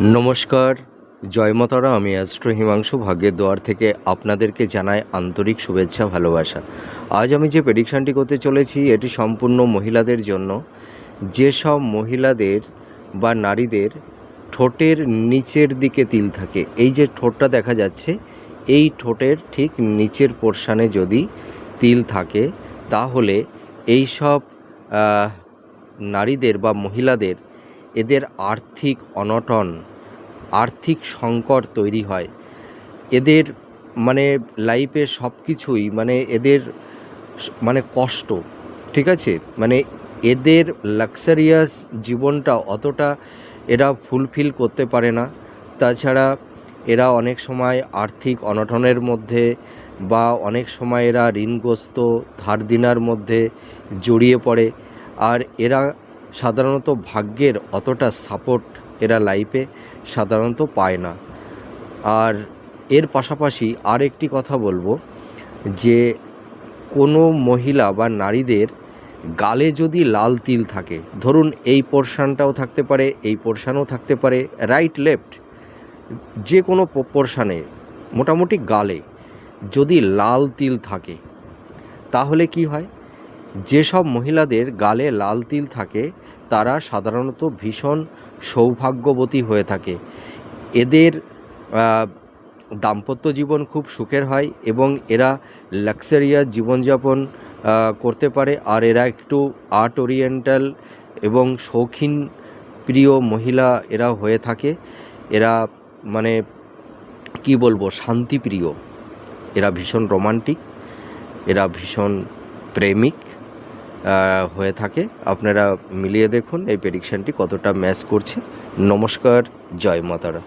নমস্কার। জয়মাতারা আমি অ্যাস্ট্রো হিমাংশু। ভাগ্যের দোয়ার থেকে আপনাদেরকে জানাই আন্তরিক শুভেচ্ছা, ভালোবাসা। আজ আমি যে প্রেডিকশানটি করতে চলেছি, এটি সম্পূর্ণ মহিলাদের জন্য। যেসব মহিলাদের বা নারীদের ঠোঁটের নিচের দিকে তিল থাকে, এই যে ঠোঁটটা দেখা যাচ্ছে, এই ঠোঁটের ঠিক নিচের পোর্শানে যদি তিল থাকে, তাহলে এই সব নারীদের বা মহিলাদের এদের আর্থিক অনটন, আর্থিক সংকট তৈরি হয়। এদের মানে লাইফে সব কিছুই মানে এদের মানে কষ্ট, ঠিক আছে? মানে এদের লাক্সারিয়াস জীবনটা অতটা এরা ফুলফিল করতে পারে না। তাছাড়া এরা অনেক সময় আর্থিক অনটনের মধ্যে বা অনেক সময় এরা ঋণগ্রস্ত ধার দিনার মধ্যে জড়িয়ে পড়ে। আর এরা সাধারণত ভাগ্যের অতটা সাপোর্ট এরা লাইফে সাধারণত পায় না। আর এর পাশাপাশি আর একটি কথা বলব যে, কোনো মহিলা বা নারীদের গালে যদি লাল তিল থাকে, ধরুন এই পোর্শানটাও থাকতে পারে, এই পোর্শানও থাকতে পারে রাইট লেফট যে কোনো পোর্শানে মোটামুটি গালে যদি লাল তিল থাকে, তাহলে কি হয়? যেসব মহিলাদের গালে লাল তিল থাকে, তারা সাধারণত ভীষণ সৌভাগ্যবতী হয়ে থাকে। এদের দাম্পত্য জীবন খুব সুখের হয় এবং এরা লাক্সারিয়াস জীবনযাপন করতে পারে। আর এরা একটু আর্ট ওরিয়েন্টাল এবং শৌখিন প্রিয় মহিলা এরা হয়ে থাকে। এরা মানে কি বলব, শান্তিপ্রিয়। এরা ভীষণ রোমান্টিক এরা ভীষণ প্রেমিক। হয়ে থাকে। আপনারা মিলিয়ে দেখুন এই প্রেডিকশানটি কতটা ম্যাচ করছে। নমস্কার জয় মাতারা।